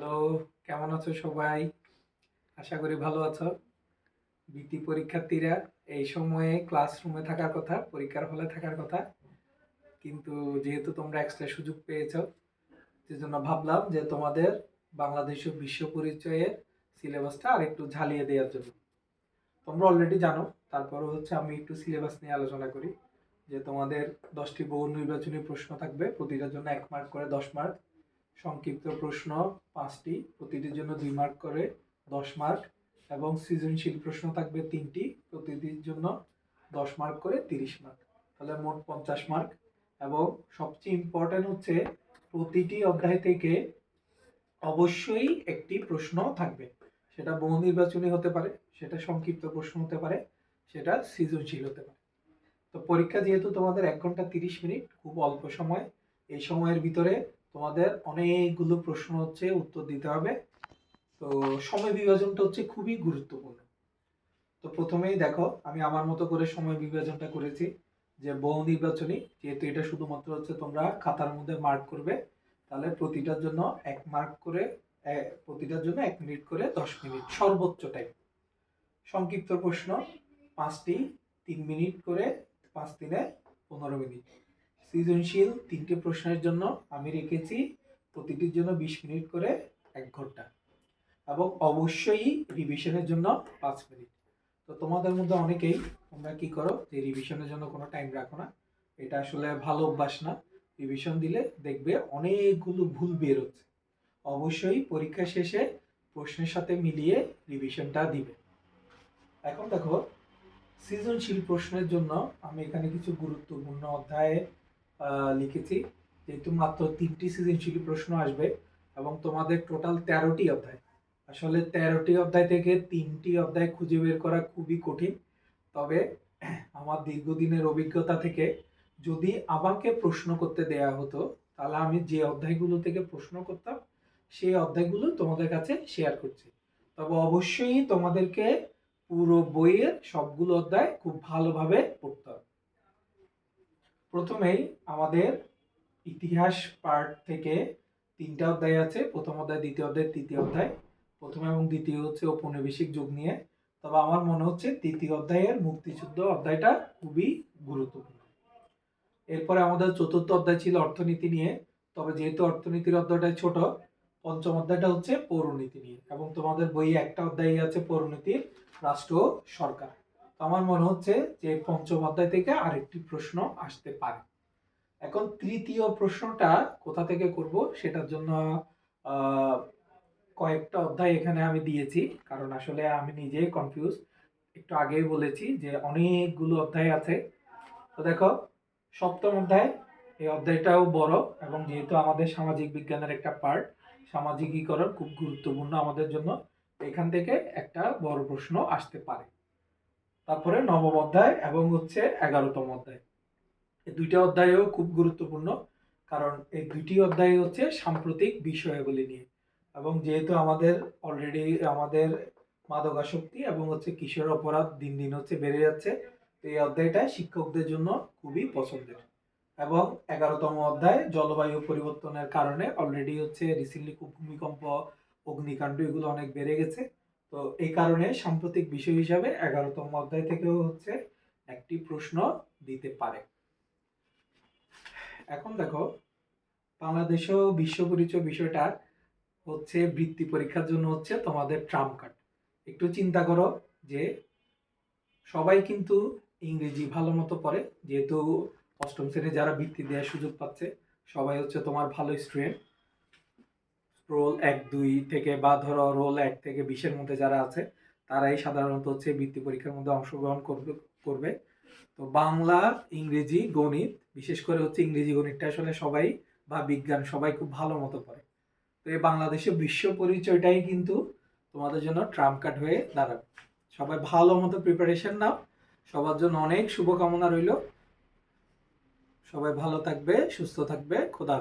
Hello কেমন আছো সবাই? আশা করি ভালো আছো। বৃত্তি পরীক্ষার্থীরা, এই সময়ে ক্লাসরুমে থাকার কথা, পরীক্ষার হলে থাকার কথা। কিন্তু যেহেতু তোমরা এক্সট্রা সুযোগ পেয়েছ, সেজন্য ভাবলাম যে তোমাদের বাংলাদেশ বিশ্ব পরিচয়ের সিলেবাসটা আর একটু ঝালিয়ে দেওয়ার জন্য। তোমরা অলরেডি জানো, তারপরও হচ্ছে আমি একটু সিলেবাস নিয়ে আলোচনা করি। যে তোমাদের দশটি বহু নির্বাচনী প্রশ্ন থাকবে, প্রতিটার জন্য এক মার্ক করে দশ মার্ক সংক্ষিপ্ত প্রশ্ন পাঁচটি। প্রতিটির জন্য দুই মার্ক করে দশ মার্ক এবং সৃজনশীল প্রশ্ন থাকবে তিনটি। প্রতিটির জন্য দশ মার্ক করে তিরিশ মার্ক তাহলে মোট পঞ্চাশ মার্ক এবং সবচেয়ে ইম্পর্ট্যান্ট হচ্ছে প্রতিটি অধ্যায় থেকে অবশ্যই একটি প্রশ্ন থাকবে। সেটা বহু নির্বাচনী হতে পারে, সেটা সংক্ষিপ্ত প্রশ্ন হতে পারে, সেটা সৃজনশীল হতে পারে। তো পরীক্ষা যেহেতু তোমাদের এক ঘণ্টা তিরিশ মিনিট, খুব অল্প সময়, এই সময়ের ভিতরে তোমাদের অনেকগুলো প্রশ্ন হচ্ছে, উত্তর দিতে হবে। তো সময় বিভাজনটা হচ্ছে খুবই গুরুত্বপূর্ণ। তো প্রথমেই দেখো, আমি আমার মতো করে সময় বিভাজনটা করেছি যে বহু নির্বাচনী, যেহেতু এটা শুধুমাত্র হচ্ছে তোমরা খাতার মধ্যে মার্ক করবে, তাহলে প্রতিটার জন্য এক মার্ক করে প্রতিটার জন্য এক মিনিট করে দশ মিনিট সর্বোচ্চ টাইম সংক্ষিপ্ত প্রশ্ন, পাঁচটি, তিন মিনিট করে পাঁচ দিনে পনেরো মিনিট সৃজনশীল তিনটে প্রশ্নের জন্য আমি রেখেছি প্রতিটির জন্য বিশ মিনিট করে এক ঘণ্টা। এবং অবশ্যই রিভিশনের জন্য পাঁচ মিনিট। তো তোমাদের মধ্যে অনেকেই, তোমরা কি করো যে রিভিশনের জন্য কোনো টাইম রাখো না। এটা আসলে ভালো অভ্যাস না। রিভিশন দিলে দেখবে অনেকগুলো ভুল বের হচ্ছে অবশ্যই পরীক্ষা শেষে প্রশ্নের সাথে মিলিয়ে রিভিশনটা দিবে। এখন দেখো, সৃজনশীল প্রশ্নের জন্য আমি এখানে কিছু গুরুত্বপূর্ণ অধ্যায়ে লিখেছি যেহেতু মাত্র তিনটি সৃজনশীল প্রশ্ন আসবে এবং তোমাদের টোটাল তেরোটি অধ্যায়। আসলে তেরোটি অধ্যায় থেকে তিনটি অধ্যায় খুঁজে বের করা খুবই কঠিন। তবে আমার দীর্ঘদিনের অভিজ্ঞতা থেকে যদি আমাকে প্রশ্ন করতে দেয়া হতো, তাহলে আমি যে অধ্যায়গুলো থেকে প্রশ্ন করতাম, সেই অধ্যায়গুলো তোমাদের কাছে শেয়ার করছি। তবে অবশ্যই তোমাদেরকে পুরো বইয়ের সবগুলো অধ্যায় খুব ভালোভাবে পড়তে হবে। প্রথমেই আমাদের ইতিহাস পার্ট থেকে তিনটা অধ্যায় আছে। প্রথম অধ্যায়, দ্বিতীয় অধ্যায়, তৃতীয় অধ্যায়। প্রথম এবং দ্বিতীয় হচ্ছে ঔপনিবেশিক যুগ নিয়ে। তবে আমার মনে হচ্ছে তৃতীয় অধ্যায়ের মুক্তিযুদ্ধ অধ্যায়টা খুবই গুরুত্বপূর্ণ। এরপরে আমাদের চতুর্থ অধ্যায় ছিল অর্থনীতি নিয়ে। তবে যেহেতু অর্থনীতির অধ্যায়টা ছোট, পঞ্চম অধ্যায়টা হচ্ছে পৌরনীতি নিয়ে। এবং তোমাদের বইয়ে একটা অধ্যায় আছে পৌরনীতির, রাষ্ট্র সরকার। আমার মনে হচ্ছে যে পঞ্চম অধ্যায় থেকে আরেকটি প্রশ্ন আসতে পারে। এখন তৃতীয় প্রশ্নটা কোথা থেকে করব সেটার জন্য কয়েকটা অধ্যায় এখানে আমি দিয়েছি, কারণ আসলে আমি নিজেই কনফিউজ একটু আগেই বলেছি যে অনেকগুলো অধ্যায় আছে। তো দেখো, সপ্তম অধ্যায়, এই অধ্যায়টাও বড় এবং যেহেতু আমাদের সামাজিক বিজ্ঞানের একটা পার্ট সামাজিকীকরণ খুব গুরুত্বপূর্ণ আমাদের জন্য, এখান থেকে একটা বড় প্রশ্ন আসতে পারে। তারপরে নবম অধ্যায় এবং হচ্ছে এগারোতম অধ্যায়। এই দুইটা অধ্যায়ও খুব গুরুত্বপূর্ণ, কারণ এই দুইটি অধ্যায় হচ্ছে সাম্প্রতিক বিষয়াবলী নিয়ে। এবং যেহেতু আমাদের অলরেডি আমাদের মাদকাসক্তি এবং হচ্ছে কিশোর অপরাধ দিন দিন হচ্ছে বেড়ে যাচ্ছে, তো এই অধ্যায়টা শিক্ষকদের জন্য খুবই পছন্দের। এবং এগারোতম অধ্যায় জলবায়ু পরিবর্তনের কারণে অলরেডি হচ্ছে রিসেন্টলি খুব ভূমিকম্প, অগ্নিকাণ্ড এগুলো অনেক বেড়ে গেছে। তো এই কারণে সাম্প্রতিক বিষয় হিসাবে এগারোতম অধ্যায় থেকেও হচ্ছে একটি প্রশ্ন দিতে পারে। এখন দেখো বাংলাদেশেও বিশ্ব পরিচয় বিষয়টা হচ্ছে বৃত্তি পরীক্ষার জন্য হচ্ছে তোমাদের ট্রাম্প কার্ড। একটু চিন্তা করো যে সবাই কিন্তু ইংরেজি ভালো মতো পড়ে, যেহেতু অষ্টম শ্রেণি যারা বৃত্তি দেওয়ার সুযোগ পাচ্ছে, সবাই হচ্ছে তোমার ভালো স্টুডেন্ট রোল এক, দুই থেকে বা ধরো রোল এক থেকে বিশের মধ্যে যারা আছে, তারাই সাধারণত হচ্ছে বৃত্তি পরীক্ষার মধ্যে অংশগ্রহণ করবে করবে। তো বাংলা, ইংরেজি, গণিত, বিশেষ করে হচ্ছে ইংরেজি গণিতটা আসলে সবাই বা বিজ্ঞান সবাই খুব ভালো মতো পড়ে। তো এই বাংলাদেশে বিশ্ব পরিচয়টাই কিন্তু তোমাদের জন্য ট্রাম্প কার্ড হয়ে দাঁড়াবে। সবাই ভালো মতো প্রিপারেশন নাও। সবার জন্য অনেক শুভকামনা রইল। সবাই ভালো থাকবে, সুস্থ থাকবে, খোদা